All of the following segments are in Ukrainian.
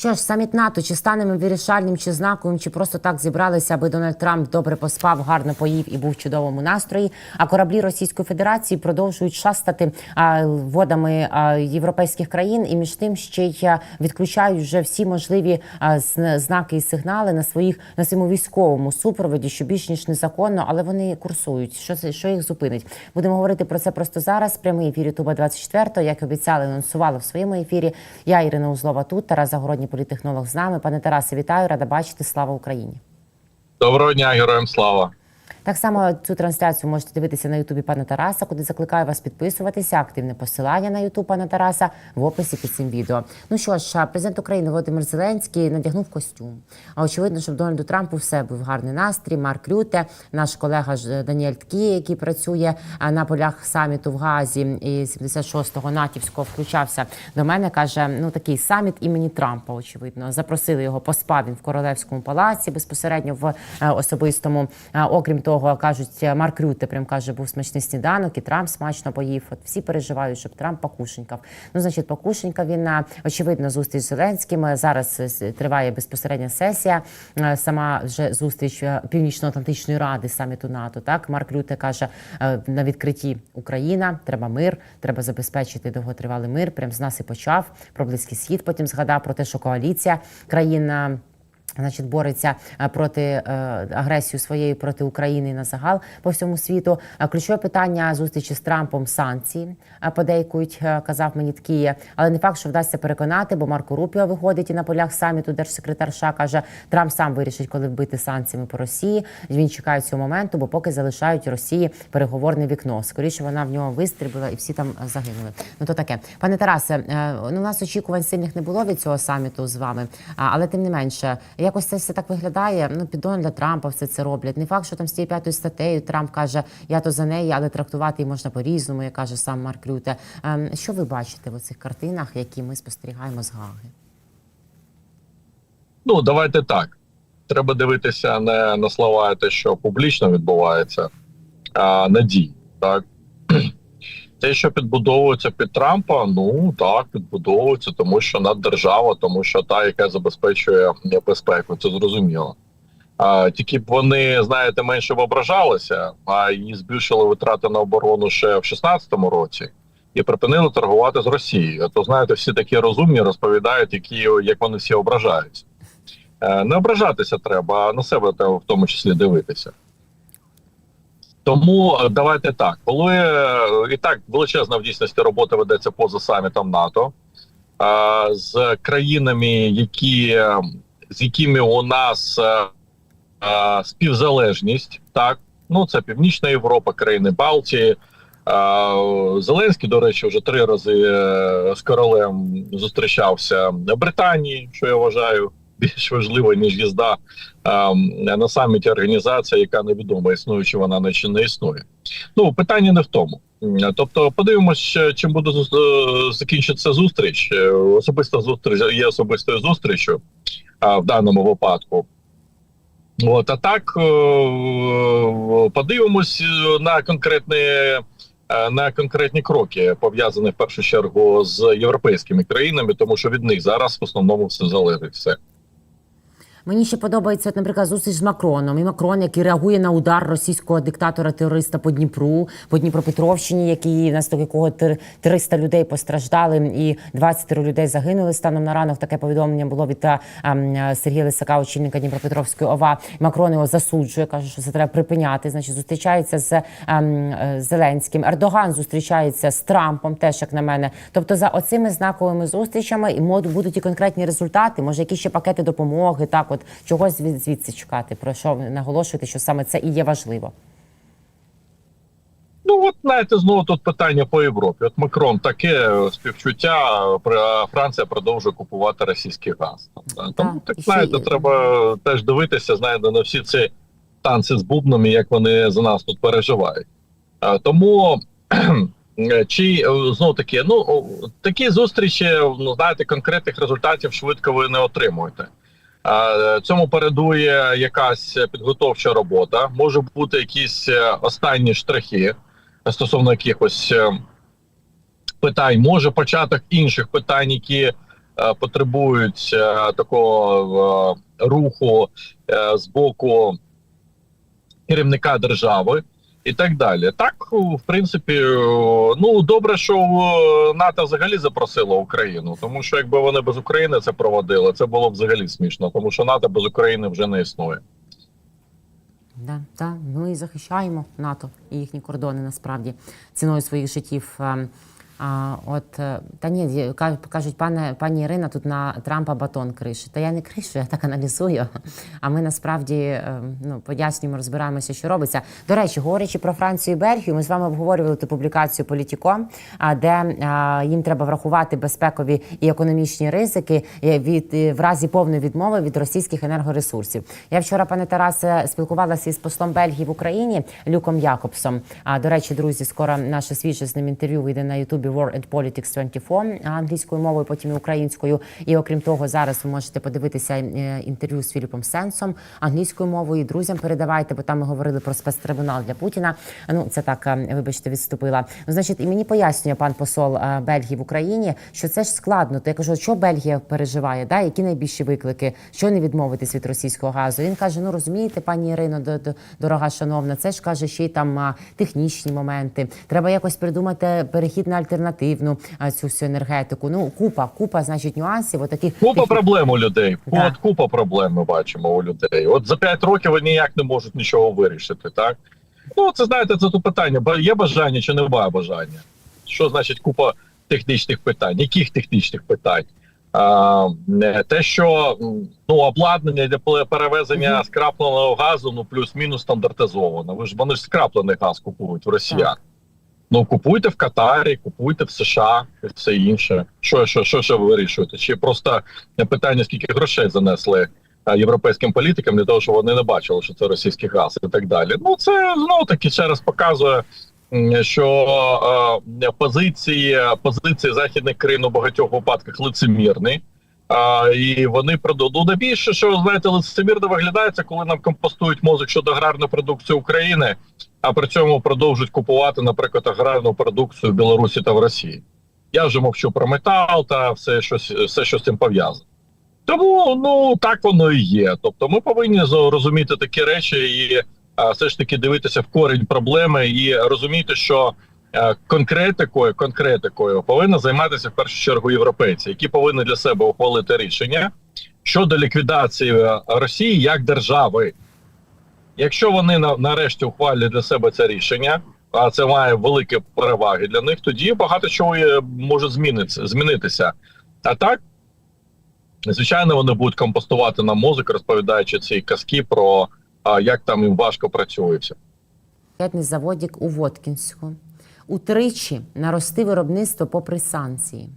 Що ж, саміт НАТО, чи стане вирішальним, чи знаковим, чи просто так зібралися, аби Дональд Трамп добре поспав, гарно поїв і був в чудовому настрої. А кораблі Російської Федерації продовжують шастати а, водами а, європейських країн, і між тим ще й відключають вже всі можливі а, знаки і сигнали на своїх на своєму військовому супроводі, що більш ніж незаконно, але вони курсують. Що це що їх зупинить? Будемо говорити про це просто зараз. Прямий ефір Ютуба 24 як обіцяли, анонсували в своєму ефірі. Я Ірина Узлова тут. Тарас Загородній політехнолог з нами. Пане Тарасе, вітаю, рада бачити. Слава Україні. Доброго дня, героям слава. Так само цю трансляцію можете дивитися на Ютубі пана Тараса, куди закликаю вас підписуватися. Активне посилання на Ютуб пана Тараса в описі під цим відео. Ну що ж, президент України Володимир Зеленський надягнув костюм. А очевидно, щоб Дональду Трампу все був гарний настрій. Марк Рюте, наш колега ж Даніель Ткі, який працює на полях саміту в Газі і 76-го натівського включався до мене. каже: ну такий саміт імені Трампа. Очевидно, запросили його. Поспав він в королевському палаці безпосередньо в е, особистому. Окрім того, кажуть, Марк Рюте прям каже, був смачний сніданок, і Трамп смачно поїв. От всі переживають, щоб Трамп покушенькав. Ну, значить, покушенькав він на очевидно зустріч з Зеленським. Зараз е, триває безпосередня сесія. Е, Сама вже зустріч е, Північно-Атлантичної ради саміту НАТО. Так, Марк Рюте каже е, на відкритті Україна, треба мир, треба забезпечити довготривалий мир. Прям з нас і почав про близький схід. Потім згадав про те, що коаліція країн. Значить, бореться е, проти е, агресію своєї проти України на загал по всьому світу. Е, Ключове питання зустрічі з Трампом санкції подейкують, казав мені Ткіє. Але не факт, що вдасться переконати, бо Марко Рупіо виходить і на полях саміту держсекретар США каже, Трамп сам вирішить, коли вбити санкціями по Росії. Він чекає цього моменту, бо поки залишають Росії переговорне вікно. Скоріше вона в нього вистрілила і всі там загинули. Ну то таке, пане Тарасе, ну, у нас очікувань сильних не було від цього саміту з вами, але тим не менше, якось це все так виглядає. Ну під Дональда Трампа все це роблять. Не факт, що там з цією п'ятою статтею Трамп каже, я то за неї, але трактувати її можна по-різному, як каже сам Марк Рюте. Ем, Що ви бачите в цих картинах, які ми спостерігаємо з Гаги? Ну давайте так. Треба дивитися не на слова, те, що публічно відбувається, а на дії. Так те, що підбудовується під Трампа, ну так підбудовується, тому що наддержава, тому що та, яка забезпечує безпеку, це зрозуміло. А, тільки б вони, знаєте, менше б ображалися, а і збільшили витрати на оборону ще в 2016 році. І припинили торгувати з Росією. То знаєте, всі такі розумні розповідають, які як вони всі ображаються. Е, Не ображатися треба, а на себе в тому числі дивитися. Тому е, давайте так, коли е, і так величезна в дійсності робота ведеться поза самітом НАТО з країнами, які, з якими у нас е, співзалежність, так ну це Північна Європа, країни Балтії. Зеленський, до речі, вже три рази з королем зустрічався в Британії, що я вважаю більш важливо, ніж їзда ем, на саміті організація, яка невідома існує, чи вона не чи не існує. Ну питання не в тому. Тобто, подивимося, чим буде е, закінчитися зустріч. Е, Особиста зустріч є особистою зустрічю а, в даному випадку. От а так е, подивимось на конкретні е, на конкретні кроки, пов'язані в першу чергу з європейськими країнами, тому що від них зараз в основному все залежить все. Мені ще подобається, наприклад, зустріч з Макроном. І Макрон, який реагує на удар російського диктатора-терориста по Дніпру, по Дніпропетровщині, який внаслідок якого тир- 300 людей постраждали і 20 людей загинули. Станом на ранок таке повідомлення було від а, а, Сергія Лисака, очільника Дніпропетровської ОВА. Макрон його засуджує, каже, що це треба припиняти. Значить, зустрічається з ам, е, Зеленським. Ердоган зустрічається з Трампом, теж як на мене. Тобто, за оцими знаковими зустрічами і будуть і конкретні результати. Може, якісь ще пакети допомоги, так от чогось звідси чекати. Про що наголошуєте, що саме це і є важливо. Ну от знаєте, знову тут питання по Європі. От Макрон таке е, співчуття, Франція продовжує купувати російський газ. Там, Тому так ще знаєте, й- треба теж дивитися, знаєте, на всі ці танці з бубнами, як вони за нас тут переживають. Тому е, чи знов таки, ну такі зустрічі, ну знаєте, конкретних результатів швидко ви не отримуєте. А, Цьому передує якась підготовча робота, може бути якісь е, останні штрихи стосовно якихось е, питань, може початок інших питань, які е, е, потребують е, такого е, руху е, з боку керівника держави і так далі. Так, в принципі, е, ну добре, що е, НАТО взагалі запросило Україну, тому що якби вони без України це проводили, це було б взагалі смішно, тому що НАТО без України вже не існує. Да, да. Ми захищаємо НАТО і їхні кордони насправді ціною своїх життів. А, от е, та ні, кажуть, пане пані Ірина, тут на Трампа батон кришить. Та я не кришу, я так аналізую. А ми насправді е, ну пояснюємо, розбираємося, що робиться. До речі, говорячи про Францію і Бельгію, ми з вами обговорювали ту публікацію Політіко, де їм треба врахувати безпекові і економічні ризики е, від в разі повної відмови від російських енергоресурсів. Я вчора, пане Тарасе, спілкувалася із послом Бельгії в Україні Люком Якобсом. А до речі, друзі, скоро наше свіже з ним інтерв'ю вийде на Ютубі War and Politics 24 англійською мовою, потім і українською. І окрім того, зараз ви можете подивитися е, інтерв'ю з Філіпом Сенсом англійською мовою. Друзям передавайте, бо там ми говорили про спецтрибунал для Путіна. Ну це так, вибачте, відступила. Ну, значить, і мені пояснює пан посол Бельгії в Україні, що це ж складно. То я кажу, що Бельгія переживає, да? які найбільші виклики, що не відмовитись від російського газу. Він каже: Ну розумієте, пані Ірино, до- до- дорога шановна, це ж каже, ще й там технічні моменти. Треба якось придумати перехід на альтернативну цю всю енергетику. Ну купа, купа, значить, нюансів. Отаких Купа техні- проблем у людей. Да. От купа проблем ми бачимо у людей. От за 5 років вони ніяк не можуть нічого вирішити. Так ну це знаєте, це то питання. Є бажання чи немає бажання? Що значить купа технічних питань? Яких технічних питань? А, не, те, що ну обладнання для пе- перевезення Мгм. скрапленого газу, ну плюс-мінус стандартизовано. Ви ж вони ж скраплений газ купують в росіян. Ну купуйте в Катарі, купуйте в США і все інше. Що, що, що, що ви вирішуєте? Чи просто питання, скільки грошей занесли е, європейським політикам для того, щоб вони не бачили, що це російський газ і так далі. Ну це знову таки ще раз показує, що е, позиції позиції західних країн у багатьох випадках лицемірні. А, і вони продадуть. Ну, найбільше, що знаєте, лицемірно виглядає, це коли нам компостують мозок щодо аграрної продукції України, а при цьому продовжують купувати, наприклад, аграрну продукцію в Білорусі та в Росії. Я вже мовчу про метал та все, що, все, що з цим пов'язано. Тому ну так воно і є. Тобто, ми повинні зо- розуміти такі речі і а, все ж таки дивитися в корінь проблеми і розуміти, що е, конкретикою, конкретикою повинні займатися в першу чергу європейці, які повинні для себе ухвалити рішення щодо ліквідації е, Росії як держави. Якщо вони нарешті ухвалять для себе це рішення, а це має великі переваги для них, тоді багато чого може змінитися. А так, звичайно, вони будуть компостувати на мозок, розповідаючи ці казки про як там їм важко працюється. Заводик у Воткінську. Утричі нарости виробництво попри санкції.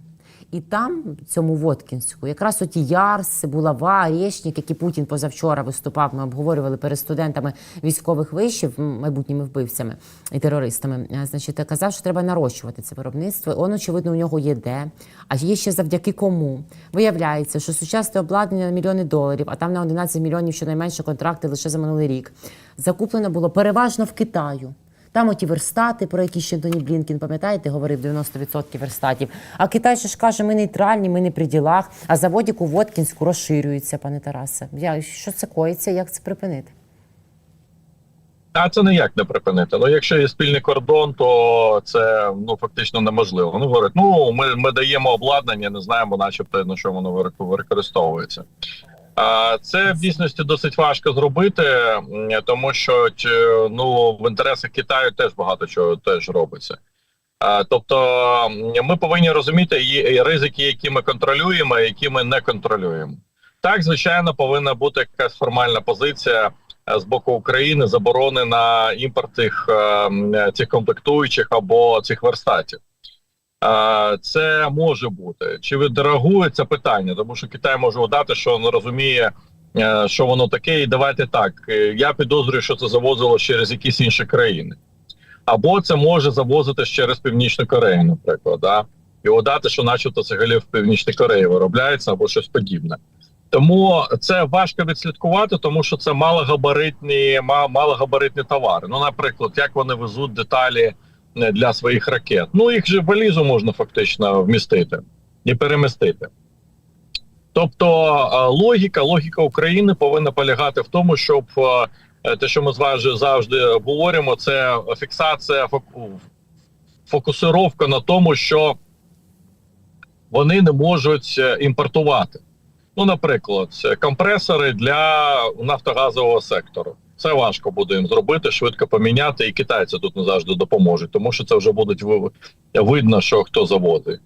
І там, цьому Воткінську, якраз оті Ярси, Булава, Рєшнік, які Путін позавчора виступав, ми обговорювали перед студентами військових вишів, майбутніми вбивцями і терористами. Е, Значить, казав, що треба нарощувати це виробництво. Он, очевидно, у нього є де. А є ще завдяки кому. Виявляється, що сучасне обладнання на мільйони доларів, а там на 11 мільйонів щонайменше контракти лише за минулий рік. Закуплено було переважно в Китаю. Там оті верстати, про які ще Тоні Блінкін, пам'ятаєте, говорив 90% верстатів. А Китай ще ж каже, ми нейтральні, ми не при ділах. А заводик у Воткінську розширюється, пане Тарасе. Я, що це коїться, як це припинити? А це ніяк не припинити. Ну, якщо є спільний кордон, то це ну фактично неможливо. Ну говорять, ну ми, ми даємо обладнання, не знаємо, начебто на що воно використовується. Це в дійсності досить важко зробити, тому що ну в інтересах Китаю теж багато чого теж робиться. Тобто ми повинні розуміти ризики, які ми контролюємо, і які ми не контролюємо. Так, звичайно, повинна бути якась формальна позиція е, з боку України заборони на імпорт цих, е, цих комплектуючих або цих верстатів. Це може бути. Чи відреагує це питання? Тому що Китай може удати, що не розуміє, е, що воно таке, і давайте так. е, Я підозрюю, що це завозило через якісь інші країни. Або це може завозити через Північну Корею, наприклад, да? і удати, що начебто це взагалі в Північній Кореї виробляється або щось подібне. Тому це важко відслідкувати, тому що це малогабаритні, ма- малогабаритні товари. Ну, наприклад, як вони везуть деталі для своїх ракет. Ну їх же в валізу можна фактично вмістити і перемістити. Тобто е, логіка, логіка України повинна полягати в тому, щоб е, те, що ми завжди говоримо, це фіксація фоку- фокусировка на тому, що вони не можуть е, імпортувати. Ну, наприклад, компресори для нафтогазового сектору. Це важко буде їм зробити, швидко поміняти, і китайці тут не завжди допоможуть, тому що це вже будуть видно, що хто заводить.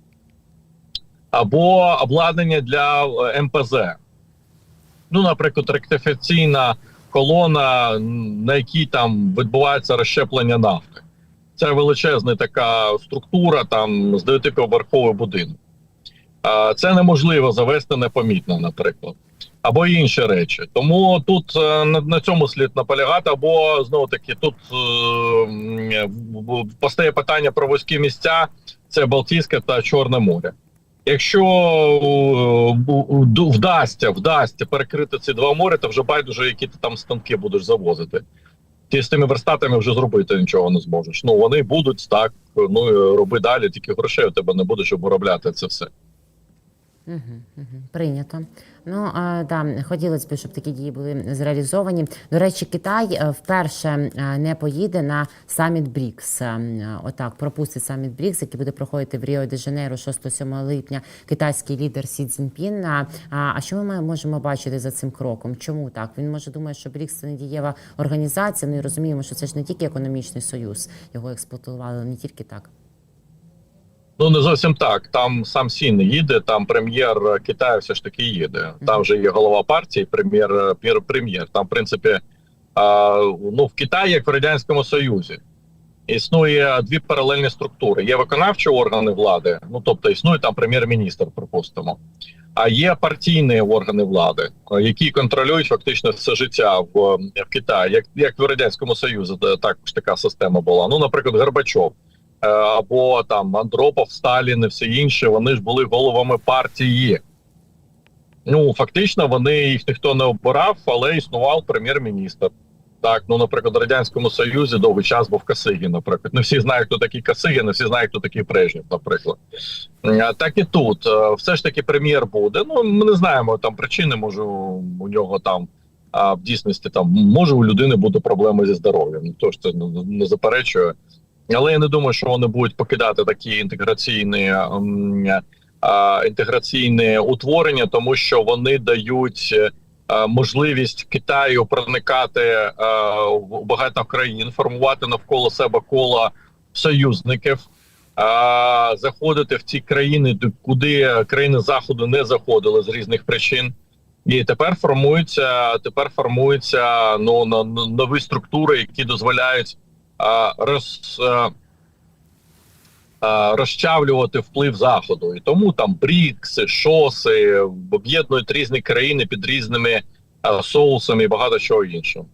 Або обладнання для е, МПЗ. Ну, наприклад, ректифікаційна колона, на якій там відбувається розщеплення нафти. Це величезна така структура, там з дев'ятиповерховий будинок. Це неможливо завести непомітно, наприклад, або інші речі. Тому тут е, на, на цьому слід наполягати, або знову таки тут е, постає питання про вузькі місця: це Балтійське та Чорне море. Якщо е, вдасться, вдасться перекрити ці два моря, то вже байдуже, які ти там станки будеш завозити. Ти з тими верстатами вже зробити нічого не зможеш. Ну вони будуть так. Ну роби далі, тільки грошей у тебе не буде, щоб виробляти це все. Угу, угу. Прийнято. Ну а, да, хотілося б, щоб такі дії були зреалізовані. До речі, Китай е, вперше е, не поїде на саміт БРІКС. Е, Отак пропустить саміт БРІКС, який буде проходити в Ріо де Жанейро 6-7 липня. Китайський лідер Сі Цзіньпін. А, що ми можемо бачити за цим кроком? Чому так? Він може думає, що БРІКС це не дієва організація. І розуміємо, що це ж не тільки економічний союз. Його експлуатували не тільки так. Ну не зовсім так. Там сам Сі не їде, там прем'єр Китаю все ж таки їде. Там вже є голова партії, прем'єр прем'єр- прем'єр. Там, в принципі, а, ну в Китаї, як в радянському Союзі, існує дві паралельні структури. Є виконавчі органи влади, ну тобто існує там прем'єр-міністр, припустимо. А є партійні органи влади, е, які контролюють фактично все життя в, в Китаї, як, як в радянському Союзі, також така система була. Ну, наприклад, Горбачов е, або там Андропов, Сталін і всі інші, вони ж були головами партії. Ну, фактично, вони їх ніхто не обирав, але існував прем'єр-міністр. Так, ну, наприклад, в Радянському Союзі довгий час був Касигін, наприклад. Не всі знають, хто такий Касигін, не всі знають, хто такий Брежнєв, наприклад. Е, Так і тут. Е, Все ж таки прем'єр буде. Ну, ми не знаємо там причини, може, у нього там. А в дійсності там може у людини бути проблеми зі здоров'ям. Тож це не заперечує. Але я не думаю, що вони будуть покидати такі інтеграційні ем, а, інтеграційне утворення, тому що вони дають е, можливість Китаю проникати е, в багато країн, формувати навколо себе коло союзників, а, заходити в ті країни, куди країни заходу не заходили з різних причин. І тепер формуються тепер формуються ну нові структури, які дозволяють а, роз, розчавлювати вплив заходу. І тому там брікси, шоси об'єднують різні країни під різними соусами і багато чого іншого.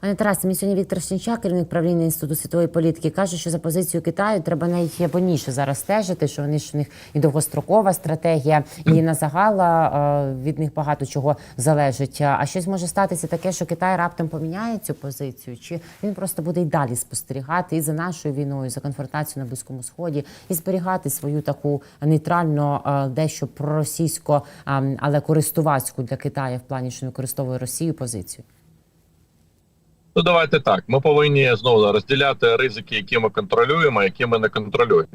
Пане Тарасе, мені сьогодні Віктор Щенчак, керівник правління інституту світової політики, каже, що за позицію Китаю треба найявніше зараз стежити, що вони ж у них і довгострокова стратегія, і на загала е, від них багато чого залежить. А щось може статися таке, що Китай раптом поміняє цю позицію, чи він просто буде й далі спостерігати і за нашою війною, і за конфронтацією на близькому сході, і зберігати свою таку нейтрально е, дещо проросійсько, е, але користувацьку для Китаю в плані, що використовує Росію позицію. Ну давайте так. Ми повинні знову розділяти ризики, які ми контролюємо, які ми не контролюємо.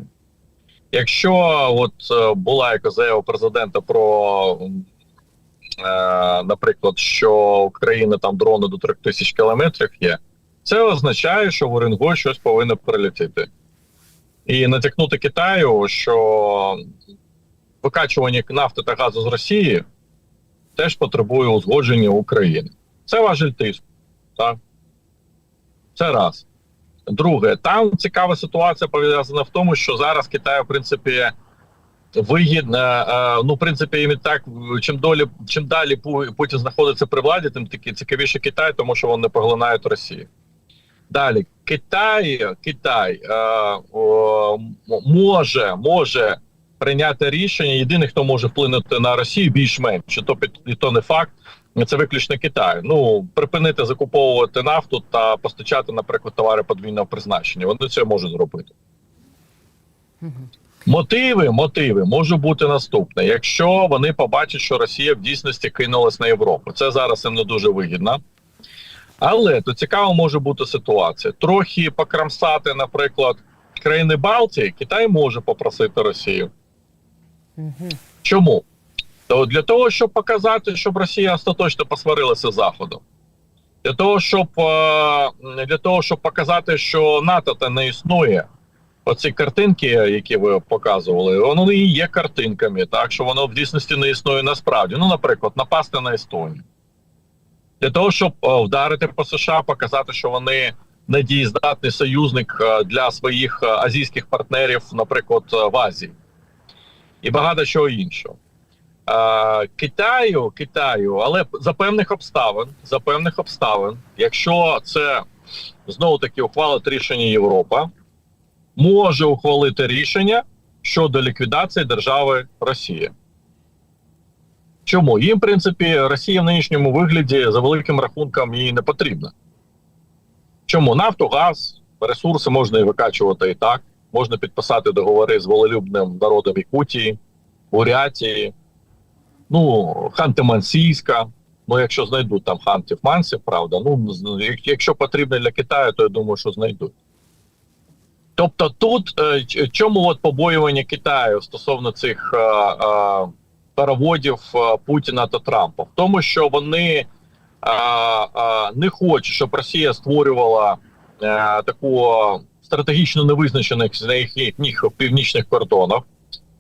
Якщо от е, була якась заява президента про, е, наприклад, що Україна там дрони до 3 тисяч кілометрів є, це означає, що в Уренгой щось повинно прилетіти. І натякнути Китаю, що викачування нафти та газу з Росії теж потребує узгодження України. Це важель тиску. Так? Це раз. Друге, там цікава ситуація пов'язана в тому, що зараз Китай, в принципі, вигідно, е, ну, в принципі, і так, чим долі, чим далі Путін знаходиться при владі, тим таки цікавіше Китай, тому що вони поглинають Росію. Далі, Китай, Китай е, о, може, може прийняти рішення. Єдиний, хто може вплинути на Росію більш-менш, і то не факт. Це виключно Китай. Ну припинити закуповувати нафту та постачати, наприклад, товари подвійного призначення. Вони це можуть зробити. Мотиви, мотиви може бути наступне. Якщо вони побачать, що Росія в дійсності кинулась на Європу, це зараз їм не дуже вигідно. Але то цікаво може бути ситуація. Трохи покрамсати, наприклад, країни Балтії, Китай може попросити Росію. Угу. Чому? То для того, щоб показати, щоб Росія остаточно посварилася з Заходом. Для того, щоб е, для того, щоб показати, що НАТО та не існує. Оці картинки, які ви показували, вони і є картинками, так що воно в дійсності не існує насправді. Ну, наприклад, напасти на Естонію. Для того, щоб е, вдарити по США, показати, що вони недієздатний союзник е, для своїх азійських партнерів, наприклад, в Азії, і багато чого іншого. Китаю, Китаю, але за певних обставин, за певних обставин, якщо це знову таки ухвалить рішення Європа, може ухвалити рішення щодо ліквідації держави Росія. Чому? Їм, в принципі, Росія в нинішньому вигляді за великим рахунком їй не потрібна. Чому? Нафту, газ, ресурси можна і викачувати і так. Можна підписати договори з волелюбним народом Якутії, Бурятії, ну, Ханти-Мансійська. Ну, якщо знайдуть там хантів мансів, правда. Ну, якщо потрібно для Китаю, то я думаю, що знайдуть. Тобто тут е, чому от побоювання Китаю стосовно цих е, е, переводів Путіна та Трампа? В тому, що вони е, е, не хочуть, щоб Росія створювала е, таку стратегічно невизначених з їхніх північних кордонах,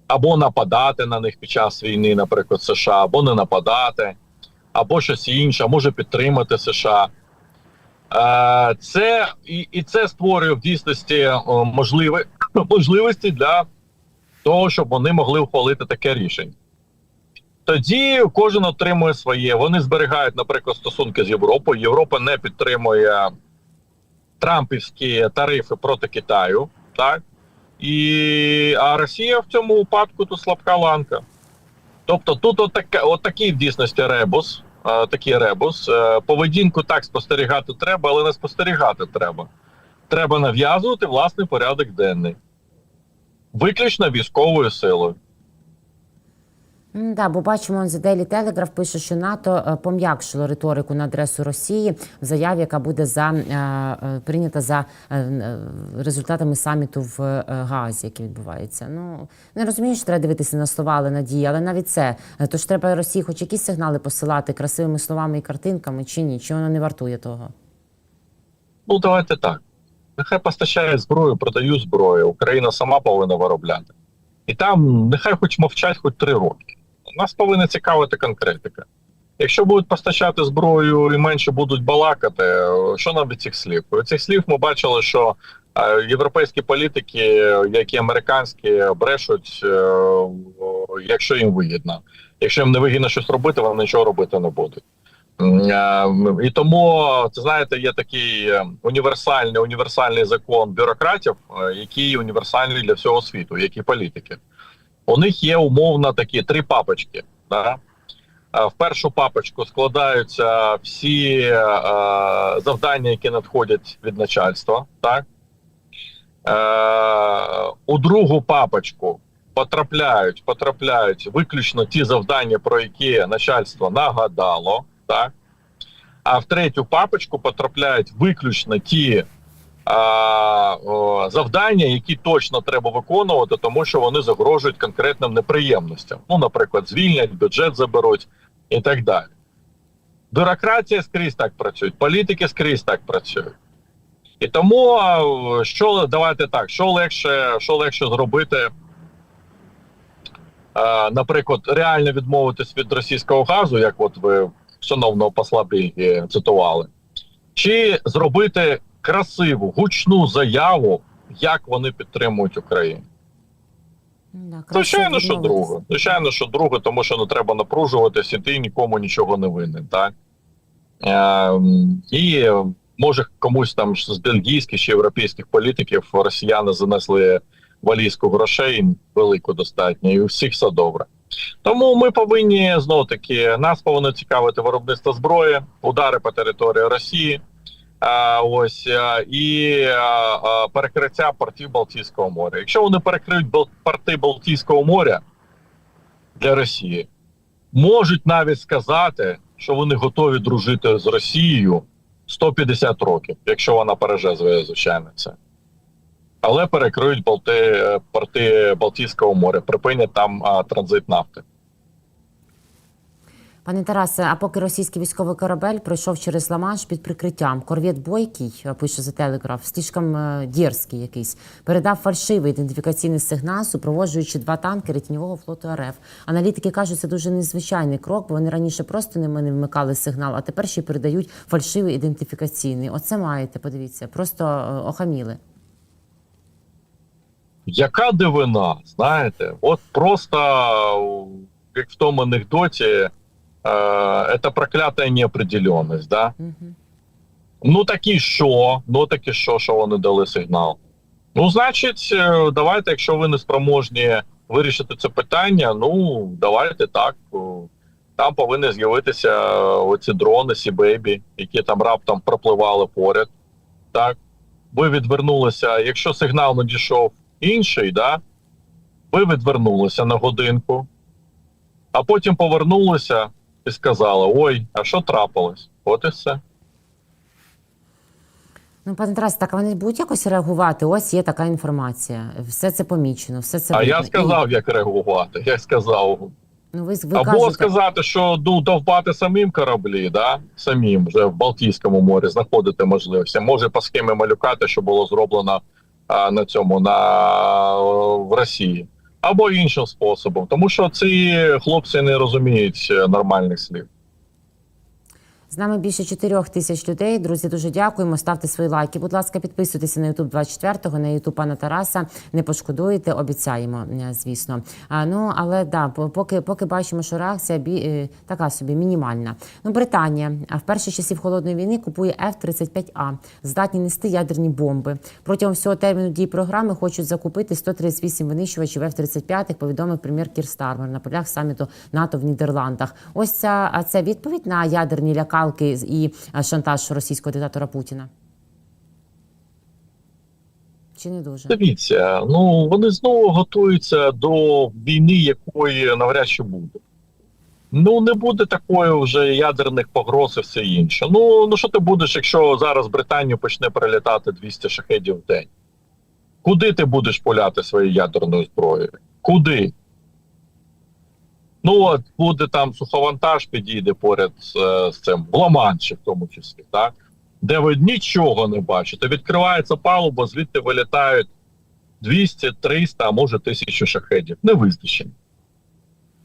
або нападати на них під час війни, наприклад, США, або не нападати, або щось інше, може підтримати США. Е, Це і, і це створює в дійсності можливі, можливості для того, щоб вони могли ухвалити таке рішення. Тоді кожен отримує своє. Вони зберігають, наприклад, стосунки з Європою. Європа не підтримує трампівські тарифи проти Китаю, так? І, а Росія в цьому випадку то слабка ланка. Тобто тут отака, отакий в дійсності ребус, а, такий ребус. А, поведінку так спостерігати треба, але не спостерігати треба. Треба нав'язувати власний порядок денний. Виключно військовою силою. Да, бо бачимо, The Daily Telegraph пише, що НАТО е, пом'якшило риторику на адресу Росії в заяві, яка буде за е, е, прийнята за результатами саміту в Гаазі, який відбувається. Ну не розумію, що треба дивитися на слова, але надії, але навіть це. Тож треба Росії, хоч якісь сигнали посилати красивими словами і картинками, чи ні? Чи воно не вартує того? Ну, давайте так. Нехай постачає зброю, продають зброю. Україна сама повинна виробляти. І там нехай хоч мовчать хоч три роки. Нас повинна цікавити конкретика. Якщо будуть постачати зброю і менше будуть балакати, що нам від цих слів? Від цих слів ми бачили, що е, європейські політики, як і американські, брешуть, е, якщо їм вигідно. Якщо їм не вигідно щось робити, вони нічого робити не будуть. Е, І тому це знаєте, є такий універсальний універсальний закон бюрократів, який універсальний для всього світу, як і політики. У них є умовно такі три папочки. Да? Е, В першу папочку складаються всі е, завдання, які надходять від начальства. Так? Е, у другу папочку потрапляють, потрапляють виключно ті завдання, про які начальство нагадало. Так? А в третю папочку потрапляють виключно ті а, завдання, які точно треба виконувати, тому що вони загрожують конкретним неприємностям. Ну, наприклад, звільнять, бюджет заберуть і так далі. Бюрократія скрізь так працює, політики скрізь так працюють. І тому що давайте так, що легше, що легше зробити, наприклад, реально відмовитись від російського газу, як от ви шановного посла Бельгії цитували, чи зробити красиву гучну заяву, як вони підтримують Україну. Да, Звичайно, що друге. Звичайно, що друге, тому що не треба напружуватися, і ти нікому нічого не винен, так? Ем, і може комусь там з бельгійських чи європейських політиків росіяни занесли валізку грошей велику достатньо, і у всіх все добре. Тому ми повинні знову таки нас повинно цікавити виробництво зброї, удари по території Росії, е, ось е, і е, е, перекриття портів Балтійського моря. Якщо вони перекриють порти Балтійського моря для Росії, можуть навіть сказати, що вони готові дружити з Росією 150 років, якщо вона переже, звичайно, це. Але перекриють Балти, порти Балтійського моря, припинять там а, транзит нафти. Пане Тарасе, а поки російський військовий корабель пройшов через Ла-Манш під прикриттям, корвет Бойкий, е, пише за Телеграф, слишком е, дерзкий якийсь, передав фальшивий ідентифікаційний сигнал, супроводжуючи два танкери тіньового флоту РФ. Аналітики кажуть, це дуже незвичайний крок, бо вони раніше просто не вмикали сигнал, а тепер ще й передають фальшивий ідентифікаційний. Оце маєте, подивіться, просто е, охаміли. Яка дивина, знаєте, от просто як в тому анекдоті, е, це проклята неопределенність, да? Угу. Ну так і що? Ну так і що, що вони дали сигнал? Ну, значить, е, давайте, якщо ви не спроможні вирішити це питання, ну давайте так. Там повинні з'явитися е, оці дрони, Сі-Бейбі, які там раптом пропливали поряд. Так, ви відвернулися. Якщо сигнал надійшов інший, да, ви відвернулися на годинку, а потім повернулися і сказали: Ой, а що трапилось? От і все. Ну, пане Тарасе, так вони будуть якось реагувати. Ось є така інформація. Все це помічено, все це А видно. я сказав, як реагувати. Я сказав. ну, ви, ви Або кажете, сказати, що ну, довбати самим кораблі, да? самим вже в Балтійському морі знаходити можливості. Може по схемі малюкати, що було зроблено а, на цьому на в Росії, або іншим способом, тому що ці хлопці не розуміють е, нормальних слів. З нами більше 4 тисяч людей. Друзі, дуже дякуємо. Ставте свої лайки. Будь ласка, підписуйтеся на YouTube 24-го, на YouTube пана Тараса. Не пошкодуєте, обіцяємо, е, звісно. А, ну, але да, по- поки, поки бачимо, що реакція бі, е, така собі мінімальна. Ну, Британія а вперше з часів холодної війни купує F-35A, здатні нести ядерні бомби. Протягом всього терміну дії програми хочуть закупити 138 винищувачів F-35, повідомив прем'єр Кір Стармер на полях саміту НАТО в Нідерландах. Ось ця це відповідь на ядерні лякалки з- і шантаж російського диктатора Путіна. Чи не дуже? Дивіться, ну вони знову готуються до війни, якої навряд чи буде. Ну не буде такої вже ядерних погроз і все інше. Ну ну що ти будеш, якщо зараз Британію почне прилітати 200 шахедів в день? Куди ти будеш пуляти своєю ядерною зброєю? Куди? Ну от буде там суховантаж, підійде поряд з, е, з цим в Ла-Манші в тому числі, так? Де ви нічого не бачите. Відкривається палуба, звідти вилітають 200, 300, а може 1000 шахедів. Не визначені.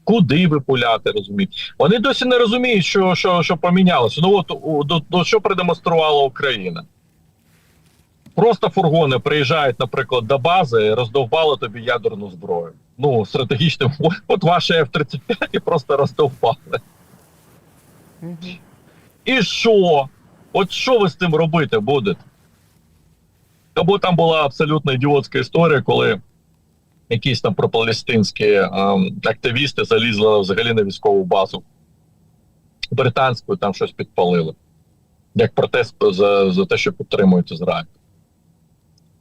Куди ви пуляти, розумієте? Вони досі не розуміють, що, що, що помінялося. Ну от до, до що продемонструвала Україна? Просто фургони приїжджають, наприклад, до бази і роздовбали тобі ядерну зброю. Ну, стратегічно, от ваші F-35 і просто роздовбали. Мгм. І що? От що ви з цим робити будете? Або там була абсолютно ідіотська історія, коли якісь там пропалестинські ем, активісти залізли взагалі на військову базу британську, там щось підпалили. Як протест за, за те, що підтримують Ізраїль.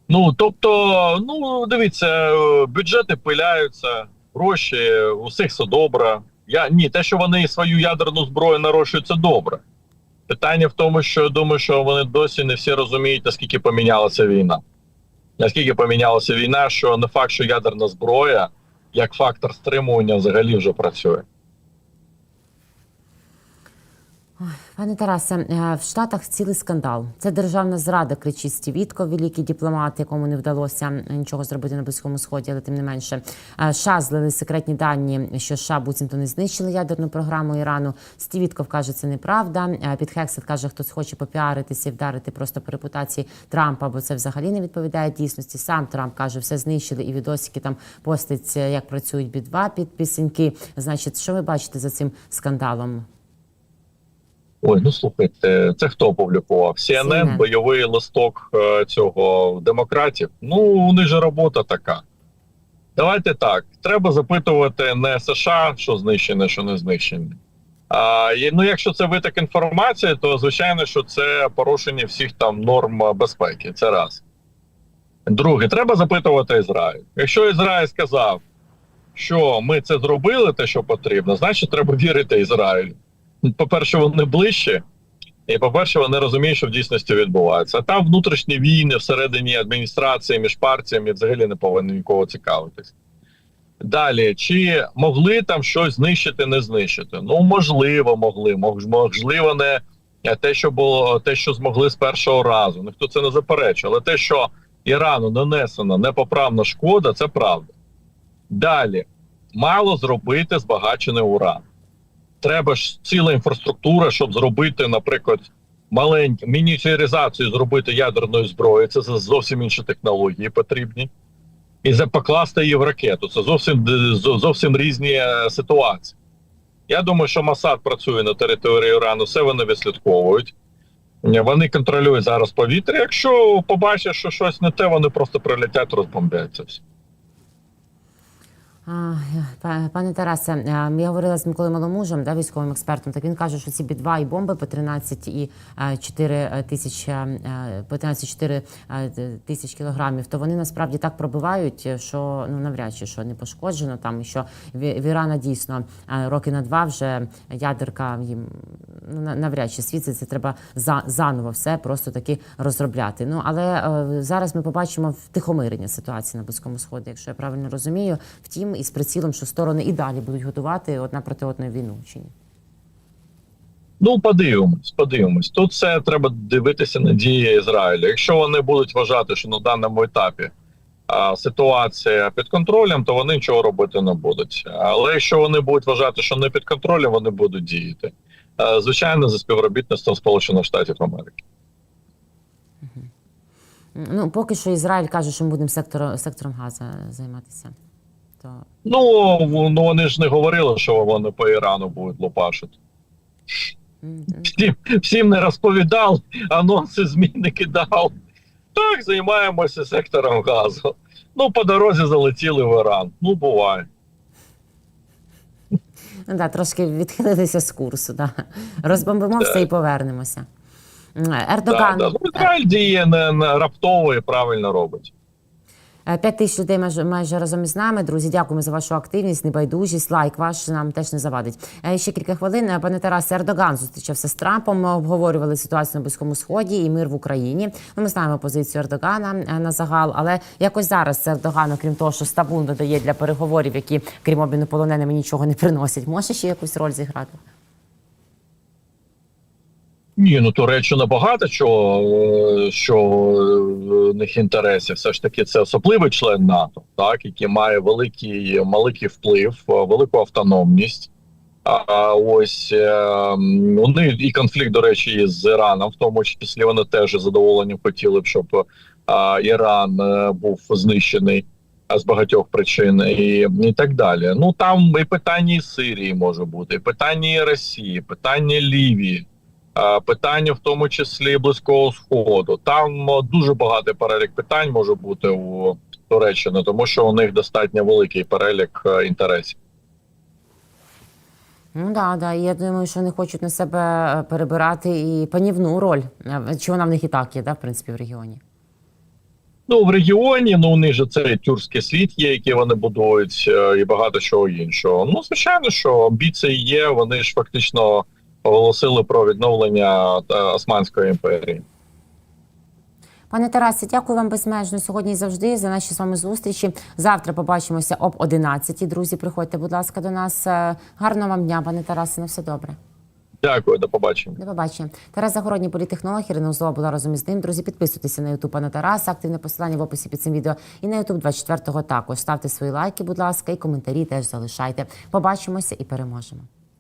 Ну, тобто, ну, дивіться, е, бюджети пиляються, гроші, у всіх все добре. Я, ні, те, що вони свою ядерну зброю нарощують, це добре. Питання в тому, що я думаю, що вони досі не всі розуміють, наскільки помінялася війна. Наскільки помінялася війна, що не факт, що ядерна зброя як фактор стримування взагалі вже працює. Пане Тарасе, е, в Штатах цілий скандал. Це державна зрада, кричить Стів Вітков, великий дипломат, якому не вдалося нічого зробити на Близькому Сході, але тим не менше. Е, США злили секретні дані, що США буцімто не знищили ядерну програму Ірану. Стів Вітков каже, це неправда. Е, Під Хексет каже, хтось хоче попіаритися і вдарити просто по репутації Трампа, бо це взагалі не відповідає дійсності. Сам Трамп каже, все знищили, і відосики там постить, е, як працюють бі-2 під пісеньки. Значить, що ви бачите за цим скандалом? Ой, ну слухайте, це хто опублікував? CNN, CNN. бойовий листок е, цього демократів. Ну, у них же робота така. Давайте так. Треба запитувати не США, що знищене, що не знищене, А, ну, якщо це виток інформації, то звичайно, що це порушення всіх там норм безпеки. Це раз. Друге, треба запитувати Ізраїль. Якщо Ізраїль сказав, що ми це зробили, те, що потрібно, значить треба вірити Ізраїлю. По-перше, вони ближче, і по-перше, вони розуміють, що в дійсності відбувається. А там внутрішні війни всередині адміністрації між партіями взагалі не повинні нікого цікавитись. Далі, чи могли там щось знищити, не знищити? Ну, можливо, могли. Можливо, не те, що було, те, що змогли з першого разу. Ніхто це не заперечує. Але те, що Ірану нанесена непоправна шкода, це правда. Далі, мало зробити збагачений уран. Треба ж ціла інфраструктура, щоб зробити, наприклад, маленьку мініатюризацію зробити ядерної зброї. Це зовсім інші технології потрібні і покласти її в ракету. Це зовсім зовсім різні е, ситуації. Я думаю, що Масад працює на території Ірану, все вони відслідковують. Е, Вони контролюють зараз повітря. Якщо побачать, що щось не те, вони просто прилетять, розбомблять це все. А, па- Пане Тарасе, е, я говорила з Миколою Маломужем, да, військовим експертом. Так він каже, що ці бі-2 і бомби по 13 і е, 4 тисячі е, по 13,4 е, тисяч кілограмів, то вони насправді так пробивають, е, що ну навряд чи що не пошкоджено там, що в Ірана дійсно е, роки на два вже ядерка їм ну на- навряд чи світ це треба за заново все просто таки розробляти. Ну але е, зараз ми побачимо втихомирення ситуації на близькому сході, якщо я правильно розумію. Втім, із прицілом, що сторони і далі будуть готувати одна проти одної війну чи ні. Ну, подивимось, подивимось. Тут це треба дивитися на дії Ізраїлю. Якщо вони будуть вважати, що на даному етапі а, ситуація під контролем, то вони нічого робити не будуть. Але якщо вони будуть вважати, що не під контролем, вони будуть діяти. А, звичайно, за співробітництвом Сполучених Штатів Америки. Ну поки що Ізраїль каже, що ми будемо сектором сектором газу займатися. То Ну, ну вони ж не говорили, що вони по Ірану будуть лупашити. м, Всім, всім не розповідав, анонси ЗМІ не кидав. Так, займаємося сектором газу. Ну, по дорозі залетіли в Іран. Ну, буває. ну да, трошки відхилилися з курсу. Да. Розбомбимо все і повернемося. М, Да, да. Ну, Ізраїль діє не, не раптово і правильно робить. Е, П'ять тисяч людей майже, майже разом із нами. Друзі, дякуємо за вашу активність, небайдужість. Лайк ваш нам теж не завадить. Е, Ще кілька хвилин. Е, Пане Тарасе, Ердоган зустрічався з Трампом. Ми обговорювали ситуацію на Близькому Сході і мир в Україні. Ну, ми знаємо позицію Ердогана е, на загал, але якось зараз Ердоган, окрім того, що стабун додає для переговорів, які крім обміну полоненими нічого не приносять, може ще якусь роль зіграти? Ні, ну Туреччина багато чого, е, що е, в них інтересів. Все ж таки, це особливий член НАТО, так, який має великий, великий вплив, е, велику автономність. А ось е, вони і конфлікт, до речі, з Іраном, в тому числі вони теж задоволенням хотіли б, щоб е, Іран е, був знищений з багатьох причин, і, і так далі. Ну там і питання і Сирії може бути, і питання і Росії, питання Лівії. Е, Питання в тому числі близького сходу. Там е, дуже багатий перелік питань може бути у Туреччини, тому що у них достатньо великий перелік е, інтересів. Ну да, да. Я думаю, що вони хочуть на себе перебирати і панівну роль. Чи вона в них і так є, да, в принципі, в регіоні? Ну в регіоні ну у них же цей тюркський світ є, який вони будують, і багато чого іншого. Ну звичайно, що амбіції є. Вони ж фактично оголосили про відновлення е, Османської імперії. Пане Тарасе, дякую вам безмежно сьогодні і завжди за наші з вами зустрічі. Завтра побачимося об 11 Друзі, приходьте, будь ласка, до нас. Е, Гарного вам дня, пане Тарасе, на все добре. Дякую, до побачення. До побачення. Тарас Загородній політехнолог Ірина Узлова була разом із ним. Друзі, підписуйтеся на Ютуб пана Тараса. Активне посилання в описі під цим відео. І на Ютуб 24-го також. Ставте свої лайки, будь ласка, і коментарі теж залишайте. Побачимося і переможемо.